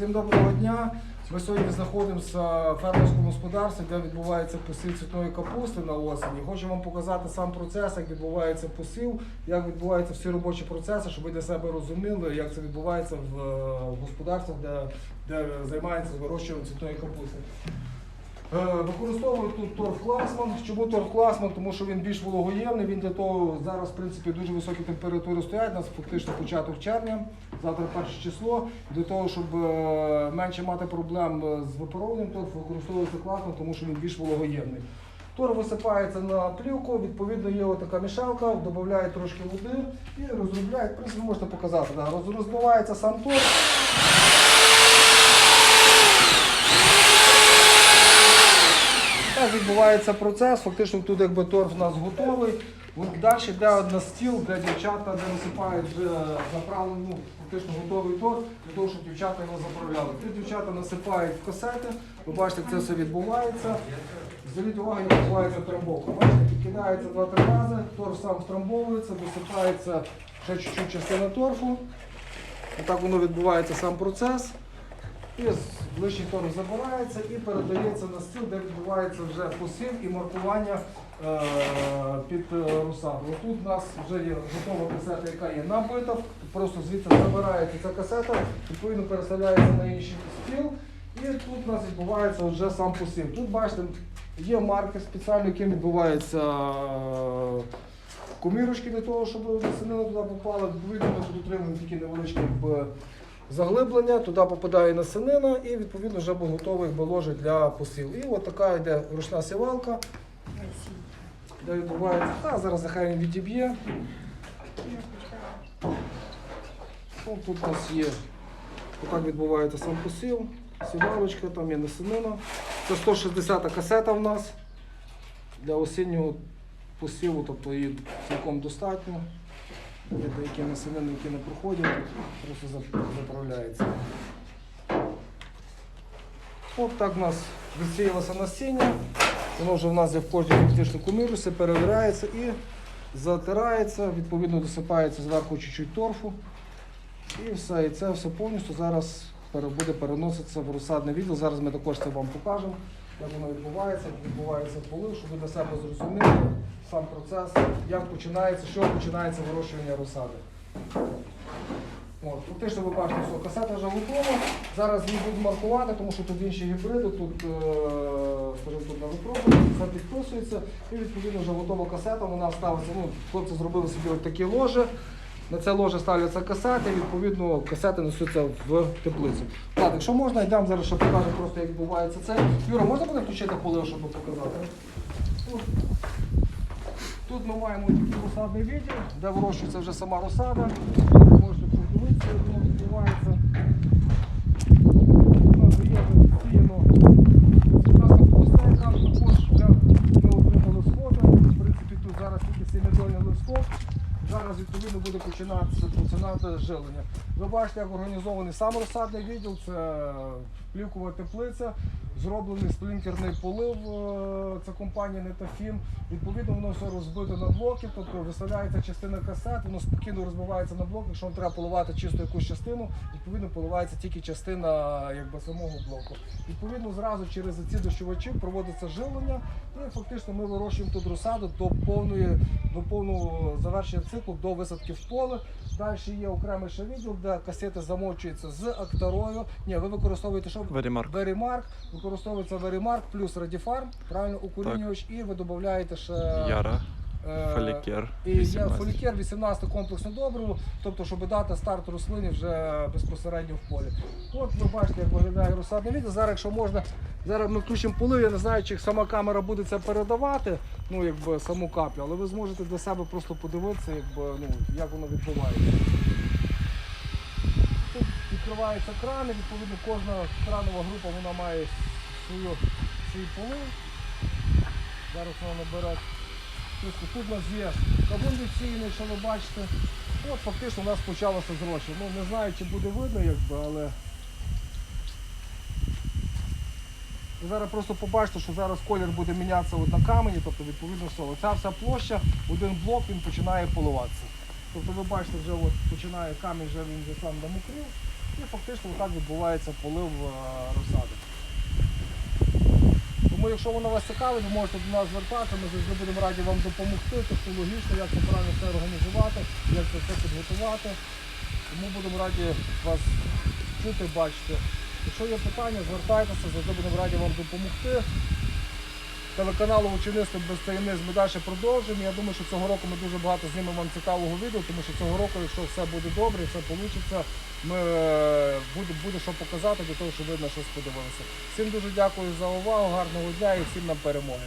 Всім доброго дня. Ми сьогодні знаходимося в фермерському господарстві, де відбувається посів цвітної капусти на осені. Хочу вам показати сам процес, як відбувається посів, як відбуваються всі робочі процеси, щоб ви для себе розуміли, як це відбувається в е, господарствах, де, де займається вирощуванням цвітної капусти. Е, Використовую тут торф Класман. Чому торф Класман? Тому що він більш вологоємний. Він для того зараз, в принципі, дуже високі температури стоять. У нас фактично початок червня, завтра перше число. Для того, щоб е, менше мати проблем е, з випаровуванням торфу, використовується Класман, тому що він більш вологоємний. Торф висипається на плівку, відповідно є така мішалка, додають трошки води і розробляють. В принципі, можете показати. Розбивається сам торф. Так відбувається процес. Фактично тут якби торф у нас готовий. От Далі йде на стіл, де дівчата де насипають вже заправлений, ну, фактично готовий торф, для того, щоб дівчата його заправляли. Тут дівчата насипають в касети, ви бачите, це все відбувається. Зверніть увагу, як відбувається трамбовка. Бачите, підкидається два-три рази, торф сам втрамбовується, досипається ще чуть-чуть частина торфу. Отак воно відбувається сам процес. І з- лишній торф забирається і передається на стіл, де відбувається вже посів і маркування е, під е. Тут у нас вже є готова касета, яка є набита. Просто звідси забирається ця касета, відповідно переставляється на інший стіл. І тут у нас відбувається вже сам посів. Тут бачите, є марки спеціальні, яким відбувається е, комірочки для того, щоб насінина туди попала. Відповідно, ми тут отримуємо такі невеличкі якби, заглиблення, туди попадає насінина і відповідно вже був готовий якби, ложик для посів. І от така йде ручна сівалка, де відбувається. Та, зараз нехай він відіб'є. Ну, тут у нас є, отак відбувається сам посів, сівалочка, там є насінина. Це 160 касета в нас для осіннього посіву, тобто її цілком достатньо. Є деякі насінини, які не проходять, просто зап- заправляється. От так у нас відсіялося насіння. Воно вже в нас є в кожній фактично комірусі, перевіряється і затирається, відповідно досипається зверху чуть-чуть торфу. І все. І це все повністю зараз буде переноситися в розсадний відділ. Зараз ми також це вам покажемо, як воно відбувається, як відбувається полив, щоб ви для себе зрозуміли сам процес, як починається, що починається вирощування розсади. От, фактично ви бачите, що касета вже готова. Зараз її будуть маркувати, тому що тут інші гібриди, тут, е, скажімо, тут на випробуванні, все підписується. І відповідно вже готова касета, вона ставиться, ну, хлопці зробили собі от такі ложі. На це ложе ставляться касети, відповідно касети несуться в теплицю. Так, якщо можна, йдемо зараз ще покажемо просто, як відбувається це. Юра, можна буде включити полив, щоб показати? Тут, ми маємо розсадний відділ, де вирощується вже сама розсада. Можете подивитися, як воно відбувається. Тут зараз тільки сім'ядольний листок. Зараз відповідно буде починатися починати жилення. Ви бачите, як організований сам розсадний відділ, це плівкова теплиця, зроблений сплінкерний полив, це компанія Нетафім. Відповідно, воно все розбито на блоки, тобто виставляється частина касет, воно спокійно розбивається на блок. Якщо вам треба поливати чисто якусь частину, відповідно поливається тільки частина якби, самого блоку. Відповідно, зразу через ці дощувачі проводиться жилення, і фактично ми вирощуємо тут розсаду до повної, до повного завершення циклу, до висадки в поле. Далі є окремий ще відділ, де касети замочуються з актарою. Ні, ви використовуєте що? Верімарк. Верімарк, використовується Верімарк плюс Радіфарм, правильно укорінювач, і ви додаєте ще Яра, е, Фолікер. і 18. фолікер 18 комплексне добриво, тобто, щоб дати старт рослині вже безпосередньо в полі. От ви бачите, як виглядає розсадне відео. Зараз, якщо можна, зараз ми включимо полив. Я не знаю, чи сама камера буде це передавати, ну якби саму каплю, але ви зможете для себе просто подивитися, якби, ну, як воно відбувається. Тут відкриваються крани, відповідно, кожна кранова група вона має свою, свій. Зараз вона Тобто Тут у нас є кавун відсіяний, що ви бачите. От фактично у нас почалося зрощення. Ну не знаю, чи буде видно, якби, але ви зараз просто побачите, що зараз колір буде мінятися от на камені, тобто відповідно все. Оця вся площа, один блок він починає поливатися. Тобто ви бачите, вже от починає камінь, вже він вже сам намокрів. І фактично так відбувається полив е, розсади. Тому якщо воно вас цікавить, ви можете до нас звертатися, ми завжди будемо раді вам допомогти технологічно, як це правильно все організувати, як це все підготувати. Тому будемо раді вас чути, бачити. Якщо є питання, звертайтеся, завжди будемо раді вам допомогти. Телеканалу Учеництво без таємниць ми далі продовжимо. Я думаю, що цього року ми дуже багато знімемо вам цікавого відео, тому що цього року, якщо все буде добре, все вийде, ми е, буде, буде що показати для того, щоб ви на щось подивилися. Всім дуже дякую за увагу, гарного дня і всім нам перемоги.